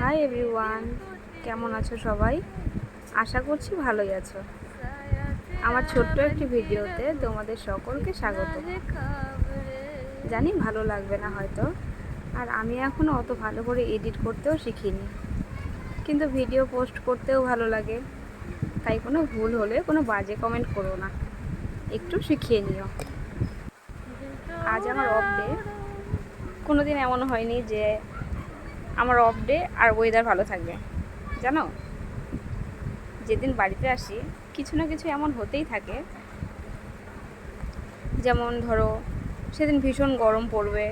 Hi everyone, কেমন আছো সবাই? আশা করছি ভালোই আছো। আমার ছোট্ট একটি ভিডিওতে তোমাদের সকলকে স্বাগত। জানি ভালো লাগবে না হয়তো, আর আমি এখনও অত ভালো করে এডিট করতেও শিখিনি। কিন্তু ভিডিও পোস্ট করতেও ভালো লাগে। তাই কোনো ভুল হলে কোনো বাজে কমেন্ট করো না। একটু শিখিয়ে নিও। আজ আমার অফ ডে কোনো দিন এমন হয়নি যে আমার অফ ডে আর ওয়েদার ভালো থাকবে। জানো? যেদিন বাড়িতে আসি, কিছু না কিছু এমন হতেই থাকে। যেমন ধরো, সেদিন ভীষণ গরম পড়বে,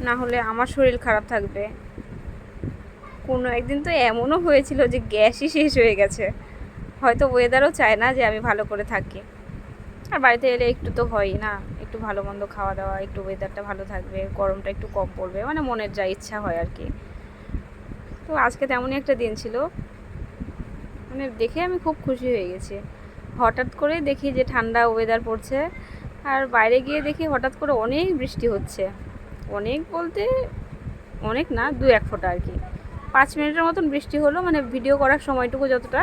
না হলে আমার শরীর খারাপ থাকবে। কোনো একদিন তো এমনও হয়েছিল যে গ্যাসই শেষ হয়ে গেছে। হয়তো ওয়েদারও চায় না যে আমি ভালো করে থাকি। আর বাড়িতে এলে একটু তো হয়ই না। একটু ভালো মন্দ খাওয়া দাওয়া, একটু ওয়েদারটা ভালো থাকবে, গরমটা একটু কম পড়বে মানে মনের যা ইচ্ছা হয় আর কি। তো আজকে তেমনই একটা দিন ছিল। মানে দেখে আমি খুব খুশি হয়ে গেছি। হঠাৎ করে দেখি যে ঠান্ডা ওয়েদার পড়ছে আর বাইরে গিয়ে দেখি হঠাৎ করে অনেক বৃষ্টি হচ্ছে। অনেক বলতে অনেক না, দু এক ফোঁটা আর কি। পাঁচ মিনিটের মতন বৃষ্টি হলো মানে ভিডিও করার সময়টুকু যতটা,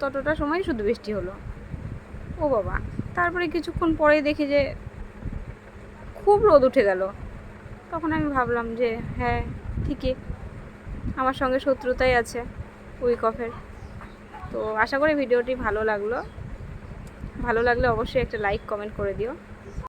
ততটা সময় শুধু বৃষ্টি হলো। ও বাবা। তারপরে কিছুক্ষণ পরেই দেখি যে খুব রোদ উঠে গেল। তখন আমি ভাবলাম যে হ্যাঁ ঠিকই। আমার সঙ্গে শত্রুতাই আছে উইক অফের তো আশা করি ভিডিওটি ভালো লাগল। ভালো লাগলে অবশ্যই একটা লাইক, কমেন্ট করে দিও।